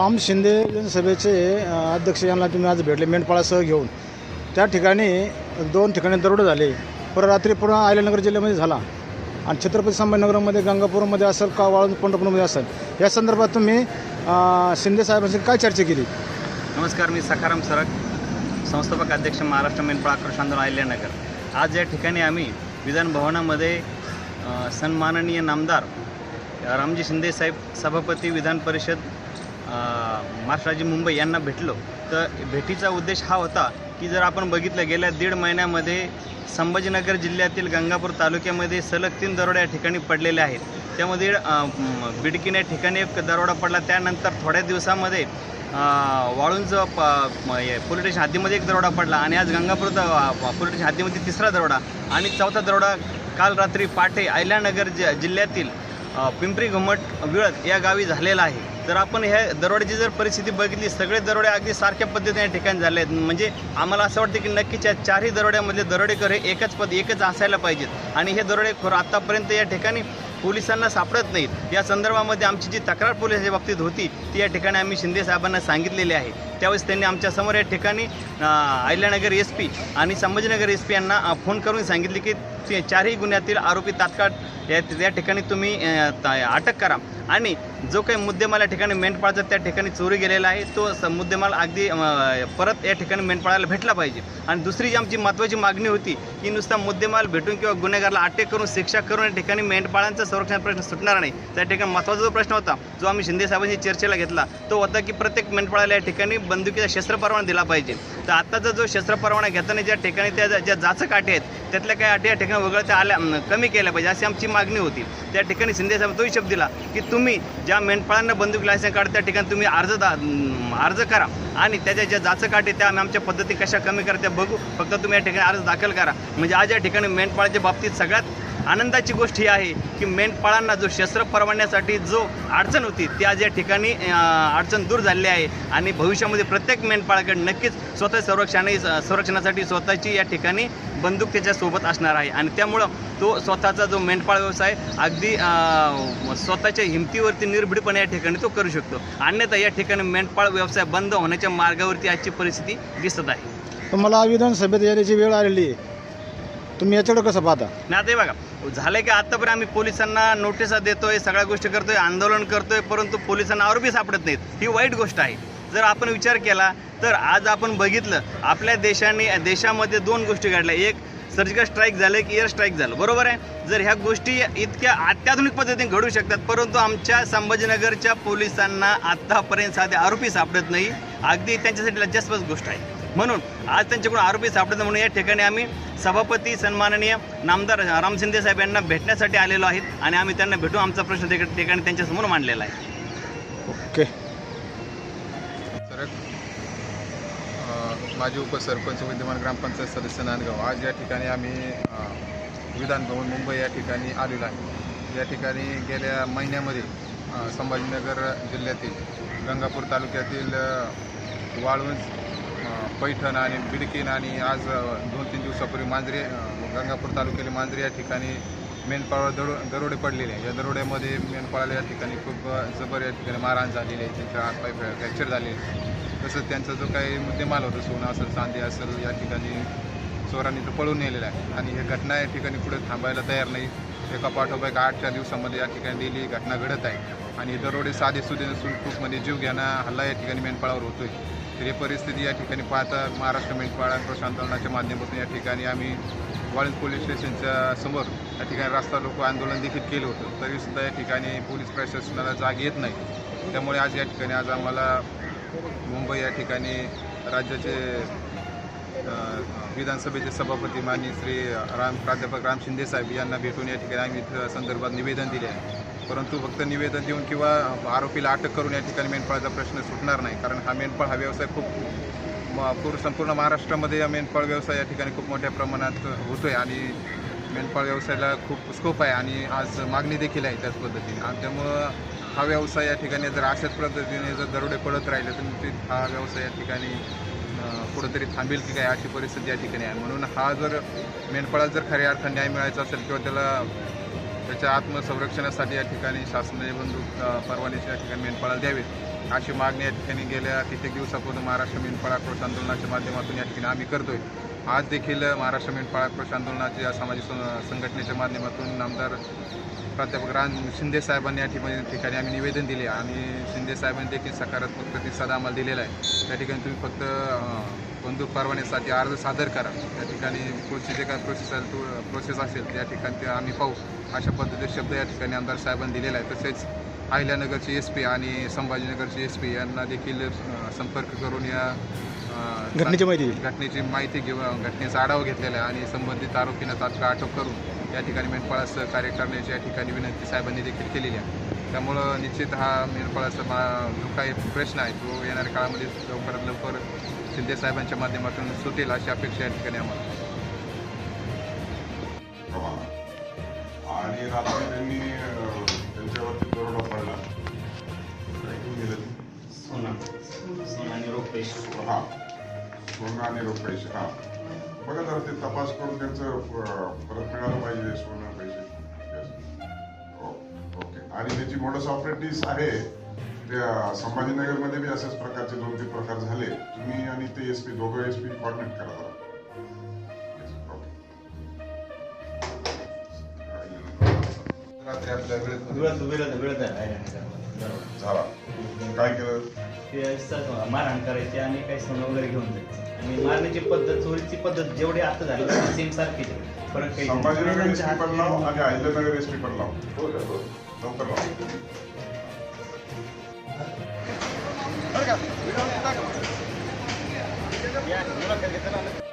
राम शिंदे सभेचे अध्यक्ष यांना तुम्ही आज भेटले मेंढपाळासह घेऊन. त्या ठिकाणी दोन ठिकाणी दरोडे झाले. पर रात्री पूर्ण आयल्यानगर जिल्ह्यामध्ये झाला. आणि छत्रपती संभाजीनगरमध्ये गंगापूरमध्ये असेल का वाळून पंढरपूरमध्ये असेल. या संदर्भात तुम्ही शिंदे साहेबांशी काय चर्चा केली? नमस्कार मी सखाराम सरक संस्थापक अध्यक्ष महाराष्ट्र मेनपाळ आक्रोश आंदोलन आयल्यानगर आज या ठिकाणी आम्ही विधान भवनामध्ये सन्माननीय नामदार रामजी शिंदे साहेब सभापती विधान परिषद अ, मुंबई यांना भेटलो. तर भेटीचा उद्देश हा होता की जर आपण बघितलं गेल्या दीड महिन्यामध्ये संभाजीनगर जिल्ह्यातील गंगापूर तालुक्यामध्ये सलग तीन दरोडे या ठिकाणी पडलेले आहेत. त्यामध्ये बिडकीने बिडकीन या ठिकाणी एक दरोडा पडला. त्यानंतर थोड्या दिवसामध्ये वाळूंज प पोलीस स्टेशन हद्दीमध्ये एक दरोडा पडला आणि आज गंगापूर पोलीस स्टेशन हद्दीमध्ये तिसरा दरोडा आणि चौथा दरोडा काल रात्री पाटे अहिल्यानगर जि जिल्ह्यातील पिंपरी घुमट विळद या गावी झालेला आहे. तर आपण ह्या दरोड्याची जर परिस्थिती बघितली सगळे दरोडे अगदी सारख्या पद्धतीने या ठिकाणी झाले आहेत म्हणजे आम्हाला असं वाटतं की नक्कीच या चारही दरोड्यामधले दरोडेकर हे एकच पद एकच असायला पाहिजेत. आणि हे दरोडेखोर आत्तापर्यंत या ठिकाणी पोलिसांना सापडत नाहीत. या संदर्भामध्ये आमची जी तक्रार पोलिसाच्या बाबतीत होती ती या ठिकाणी आम्ही शिंदे साहेबांना सांगितलेली आहे. त्यावेळेस त्यांनी आमच्यासमोर या ठिकाणी अहिल्यानगर एस पी आणि संभाजीनगर एस पी यांना फोन करून सांगितले की चारही गुन्ह्यातील आरोपी तात्काळ या ठिकाणी तुम्ही त- अटक करा. आणि जो काही मुद्देमाल या ठिकाणी मेंढपाळचा त्या ठिकाणी चोरी गेलेला आहे तो स- मुद्देमाल अगदी परत या ठिकाणी मेंढपाळाला भेटला पाहिजे. आणि दुसरी जी आमची महत्त्वाची मागणी होती की नुसता मुद्देमाल भेटून किंवा गुन्हेगारला अटक करून शिक्षा करून या ठिकाणी मेंढपाळांचा संरक्षण प्रश्न सुटणार नाही. त्या ठिकाणी महत्त्वाचा जो प्रश्न होता जो आम्ही शिंदे साहेबांशी चर्चेला घेतला तो होता की प्रत्येक मेंढपाळाला या ठिकाणी बंदुकीचा शस्त्र परवाना दिला पाहिजे. तर आत्ताचा जो शस्त्र परवाना घेताना ज्या ठिकाणी त्या ज्या जाचक अटी आहेत त्यातल्या काही अटी या ठिकाणी वगळता आल्या कमी केल्या पाहिजे अशी आमची मागणी होती. त्या ठिकाणी शिंदे साहेब तोही शब्द दिला की तुम्ही तुम्ही ज्या मेंढपाळांना बंदूक लायसन काढ त्या ठिकाणी तुम्ही अर्ज दा अर्ज करा. आणि त्याच्या ज्या जाचं अटी त्या आम्ही आमच्या पद्धती कशा कमी करत्या बघू. फक्त तुम्ही या ठिकाणी अर्ज दाखल करा. म्हणजे आज या ठिकाणी मेंढपाळाच्या बाबतीत सगळ्यात आनंदाची गोष्ट ही आहे की मेंढपाळांना जो शस्त्र परवानण्यासाठी जो अडचण होती ती आज या ठिकाणी अडचण दूर झालेली आहे आणि भविष्यामध्ये प्रत्येक मेंढपाळाकडे नक्कीच स्वतः संरक्षण संरक्षणासाठी स्वतःची या ठिकाणी बंदूक त्याच्यासोबत असणार आहे. आणि त्यामुळं तो स्वतःचा जो मेंढपाळ व्यवसाय अगदी स्वतःच्या हिमतीवरती निर्भीडपणे या ठिकाणी तो करू शकतो. अन्यथा या ठिकाणी मेंढपाळ व्यवसाय बंद होण्याच्या मार्गावरती आजची परिस्थिती दिसत आहे. तुम्हाला विधानसभेत येण्याची वेळ आलेली आहे. तुम्ही याच्याकडे कसं पाहता? नाही आता हे बघा. झालंय की आत्तापर्यंत आम्ही पोलिसांना नोटिसा देतोय सगळ्या गोष्टी करतोय आंदोलन करतोय परंतु पोलिसांना आरोपी सापडत नाहीत. ही वाईट गोष्ट आहे. जर आपण विचार केला तर आज आपण बघितलं आपल्या देशाने देशामध्ये दोन गोष्टी घडल्या. एक सर्जिकल स्ट्राईक झालं एक एअर स्ट्राईक झालं. बरोबर आहे? जर ह्या गोष्टी इतक्या अत्याधुनिक पद्धतीने घडू शकतात परंतु आमच्या संभाजीनगरच्या पोलिसांना आत्तापर्यंत साधे आरोपी सापडत नाही. अगदी त्यांच्यासाठी लज्जास्पद गोष्ट आहे. म्हणून आज त्यांच्याकडून आरोपी सापडत म्हणून या ठिकाणी आम्ही सभापती सन्माननीय नामदार राम शिंदे साहेब यांना भेटण्यासाठी आलेलो आहेत आणि आम्ही त्यांना भेटून आमचा प्रश्न ठिकाणी त्यांच्यासमोर मांडलेला आहे. ओके. माजी उपसरपंच विद्यमान ग्रामपंचायत सदस्य नांदगाव. आज या ठिकाणी आम्ही विधान भवन मुंबई या ठिकाणी आलेलो आहे. या ठिकाणी गेल्या महिन्यामध्ये संभाजीनगर जिल्ह्यातील गंगापूर तालुक्यातील अ, पैठण आणि बिडकीन आणि आज दोन तीन दिवसापूर्वी मांजरे गंगापूर तालुक्यातील मांजरे या ठिकाणी मेंढपाळावर दरो दरोडे पडलेले या दरोड्यामध्ये मेंढपाळाला या ठिकाणी खूप जबर या ठिकाणी मारहाण झालेली आहे. त्यांच्या हातपाय फ्रॅक्चर झालेले तसंच त्यांचा जो काही मुद्देमाल होता सोनं असेल चांदी असेल या ठिकाणी चोरांनी तो पळून नेलेला आहे. आणि ही घटना या ठिकाणी पुढे थांबायला तयार नाही. एका पाठोपाठ आठ चार दिवसामध्ये या ठिकाणी दिली घटना घडत आहे. आणि दरोडे साधे सुधे नसून खूपमध्ये म्हणजे जीव घ्याना हल्ला या ठिकाणी मेंढपाळावर होतोय. तर ही परिस्थिती या ठिकाणी पाहता महाराष्ट्र मेंढपाळ आक्रोश आंदोलनाच्या माध्यमातून या ठिकाणी आम्ही वाळंज पोलीस स्टेशनच्या समोर या ठिकाणी रास्ता रोको आंदोलन देखील केलं होतं. तरीसुद्धा या ठिकाणी पोलीस प्रशासनाला जाग येत नाही. त्यामुळे आज या ठिकाणी आज आम्हाला मुंबई या ठिकाणी राज्याचे विधानसभेचे सभापती माननीय श्री राम प्राध्यापक राम शिंदे साहेब यांना भेटून या ठिकाणी आम्ही संदर्भात निवेदन दिले आहे. परंतु फक्त निवेदन देऊन किंवा आरोपीला अटक करून या ठिकाणी मेंढपाळाचा प्रश्न सुटणार नाही. कारण हा मेंढपाळ हा व्यवसाय खूप म- पूर संपूर्ण महाराष्ट्रामध्ये हा मेंढपाळ व्यवसाय या ठिकाणी खूप मोठ्या प्रमाणात होतोय आणि मेंढपाळ व्यवसायाला खूप स्कोप आहे आणि आज मागणी देखील आहे त्याच पद्धतीने. आणि त्यामुळं हा व्यवसाय या ठिकाणी जर अशाच पद्धतीने जर दरोडे पडत राहिले तर ते हा व्यवसाय या ठिकाणी कुठंतरी थांबेल की काय अशी परिस्थिती या ठिकाणी आहे. म्हणून हा जर मेंढपाळाला जर खऱ्या अर्थाने न्याय मिळायचा असेल किंवा त्याला त्याच्या आत्मसंरक्षणासाठी या ठिकाणी शासनाने बंदूक परवान्याच्या या ठिकाणी मेंढपाळाला द्यावेत अशी मागणी या ठिकाणी गेल्या कित्येक दिवसापूर्वी महाराष्ट्र मेंढपाळ आक्रोश आंदोलनाच्या माध्यमातून या ठिकाणी आम्ही करतोय. आज देखील महाराष्ट्र मेंढपाळ आक्रोश आंदोलनाच्या या सामाजिक सं- संघटनेच्या माध्यमातून आमदार प्राध्यापक राम शिंदे साहेबांनी या ठिकाणी ठिकाणी आम्ही निवेदन दिले. आणि शिंदे साहेबांनी देखील सकारात्मक प्रतिसाद आम्हाला दिलेला आहे. त्या ठिकाणी तुम्ही फक्त बंदूक परवान्यासाठी अर्ज सादर करा. त्या ठिकाणी पुढची जे काय प्रोसेस असेल तो प्रोसेस असेल त्या ठिकाणी ते आम्ही पाहू. अशा पद्धतीचे शब्द या ठिकाणी आमदार साहेबांनी दिलेला आहे तसेच अहिल्यानगरचे एस पी आणि संभाजीनगरचे एस पी यांना देखील संपर्क करून या घटनेची माहिती घटनेची माहिती घेऊन घटनेचा आढावा घेतलेला आहे आणि संबंधित आरोपींना तात्काळ अटक करून या ठिकाणी मेंढपाळास सहकार्य करण्याची या ठिकाणी विनंती साहेबांनी देखील केलेली आहे. त्यामुळं निश्चित हा मेंढपाळाचा मा जो काही प्रश्न आहे तो येणाऱ्या काळामध्ये लवकरात लवकर शिंदे साहेबांच्या माध्यमातून सुटेल अशी अपेक्षा या ठिकाणी आम्हाला. आणि रात्री त्यांनी त्यांच्यावरती दरोडा पडला. ऐकून गेलं? सोना. सोना आणि रोख पैसे हा. सोनं आणि रोख पैसे हा. बघा जरा ते तपास करून त्यांचं परत मिळालं पाहिजे सोनं पैसे. हो, ओके. आणि त्याची मोडस ऑपरेटिव्ह आहे संभाजीनगरमध्ये बी अशाच प्रकारचे दोन तीन प्रकार झाले. तुम्ही आणि ते एस पी दोघं एस पी कॉर्डिनेट करा जरा. झाला. काय केलं? मारहाण करायची आणि काही सोनं वगैरे घेऊन जायचं. आणि मारण्याची पद्धत चोरीची पद्धत जेवढी आता झाली सेम सारखीच आहे. फरक काही. संभाजीनगर एस पी पण लाव आणि अहिल्यानगर एस पी पण लाव. लवकर लाव. या, मुलाखत घेताना